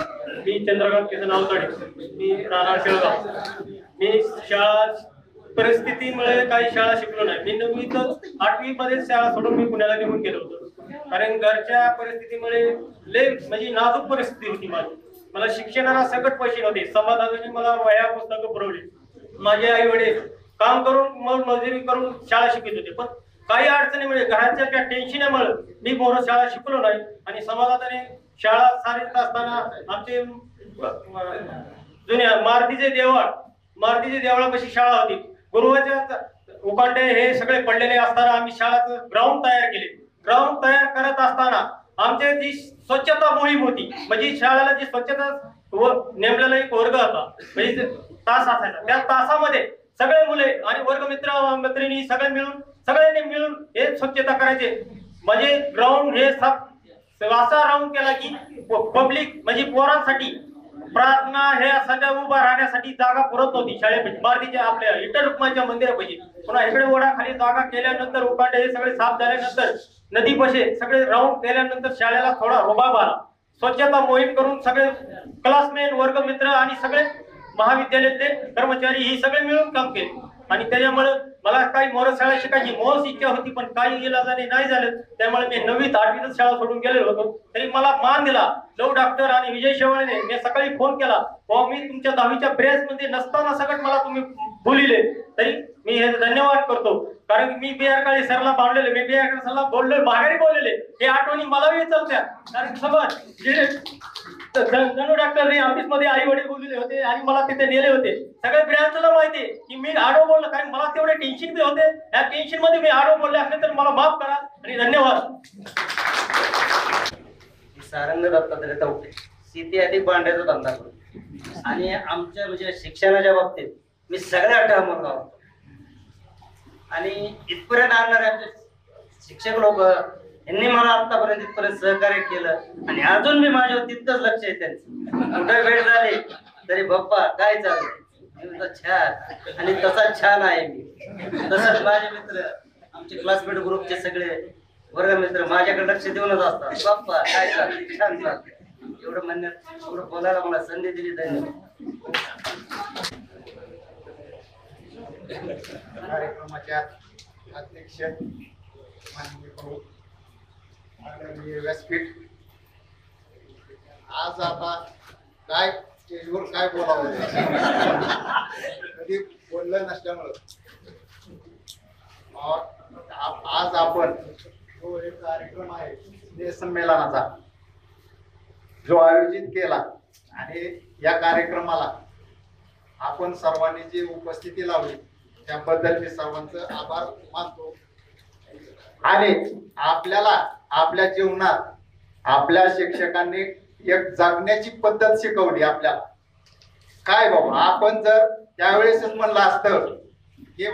मी चंद्रकांत किसन अवताडे मी राहणार शेळगाव. मी शाळा परिस्थितीमुळे काही शाळा शिकलो नाही. मी नववीतच आठवी मध्ये शाळा सोडून मी पुण्याला निघून गेलो होतो. कारण घरच्या परिस्थितीमुळे लय म्हणजे नाजूक परिस्थिती होती माझी. मला शिक्षणाला सकट पैसे नव्हते समाजाने मला वया पुस्तकं पुरवली. माझे आई वडील काम करून मग मजुरी करून शाळा शिकत होते. पण काही अडचणीमुळे घराच्या त्या टेन्शनमुळे मी मोर शाळा शिकलो नाही. आणि समाजाने शाळा सारीत असताना आमचे जुन्या मारुतीचे देवळ मारुतीचे देवळापाशी शाळा होती. गुरुवाच्या उकांडे हे सगळे पडलेले असताना आम्ही शाळाचं ग्राउंड तयार केले. ग्राउंड तयार करत असताना आमचे जी स्वच्छता मोहीम होती म्हणजे शाळेला जी स्वच्छता व नेमलेला एक वर्ग होता म्हणजे तास असायचा. त्या तासामध्ये सगळे मुले आणि वर्गमित्र मैत्रिणी सगळे मिळून सगळ्यांनी मिळून हे स्वच्छता करायचे. म्हणजे ग्राउंड हे सब असा राऊंड केला की पब्लिक म्हणजे पोरांसाठी प्रार्थना हे सगळ्या उभा राहण्यासाठी जागा पुरत होती शाळेपैकी मारतीच्या आपल्या इतर रुक्माच्या मंदिरापाशी. पुन्हा इकडे ओढाखाली जागा केल्यानंतर उकांडे हे सगळे साफ झाल्यानंतर नदीपाशी सगळे राऊंड केल्यानंतर शाळेला थोडा रोबाब आला. स्वच्छता मोहीम करून सगळे क्लासमेन वर्गमित्र आणि सगळे महाविद्यालयातले कर्मचारी ही सगळे मिळून काम केले. आणि त्याच्यामुळे मला काही मोर शाळा शिकायची मोस इच्छा होती पण काही इलाजाने नाही झालं. त्यामुळे मी नववीत आठवीतच शाळा सोडून गेलेलो होतो. तरी मला मान दिला. लव डॉक्टर आणि विजय शेवाळेने मी सकाळी फोन केला. मी तुमच्या दहावीच्या ब्रेस मध्ये नसताना सगळं मला तुम्ही बोलिले तरी मी हे धन्यवाद करतो. कारण मी बी आर काळे सरला बांधलेले मी बी आर काळे सरला बोललो माघारी बोललेले. हे आठवणी मलाही चालत्या. कारण समज जणू धनु डॉक्टरने ऑफिसमध्ये आई वडील बोललेले होते आणि मला तिथे नेले होते. सगळ्या ब्रँचला माहिती आहे की मी आडो बोललो कारण मला तेवढे टेन्शन बी होते. या टेन्शनमध्ये मी आडो बोलले असले तर मला माफ करा आणि धन्यवाद. सारंग दत्तात्रय चौके शेती आधी भांड्याचा धंदा करतो आणि आमच्या म्हणजे शिक्षणाच्या बाबतीत मी सगळ्या टर्मला होतो आणि इथपर्यंत आणणारे आमचे शिक्षक लोक यांनी मला आतापर्यंत इथपर्यंत सहकार्य केलं. आणि अजून मी माझ्यावर तितकंच लक्ष आहे त्यांचं. कुठे वेळ झाली तरी बाप्पा काय चालू छान. आणि तसा छान आहे मी. तसंच माझे मित्र आमचे क्लासमेट ग्रुपचे सगळे वर्ग मित्र माझ्याकडे लक्ष देऊनच असतात. बाप्पा काय चाललंय? छान चालतं एवढं म्हणण्यात एवढं बोलायला मला संधी दिली धन्यवाद. कार्यक्रमाच्या अध्यक्ष माननीय व्यासपीठ. आज आता काय स्टेजवर काय बोलावं? कधी बोललं नसल्यामुळं. आज आपण जो एक कार्यक्रम आहे ते संमेलनाचा जो आयोजित केला आणि या कार्यक्रमाला आपण सर्वांनी जी उपस्थिती लावली त्याबद्दल मी सर्वांचं आभार मानतो. आणि आपल्याला आपल्या जीवनात आपल्या शिक्षकांनी एक जगण्याची पद्धत शिकवली आपल्याला. काय बाबा आपण जर त्यावेळेसच म्हणलं असतं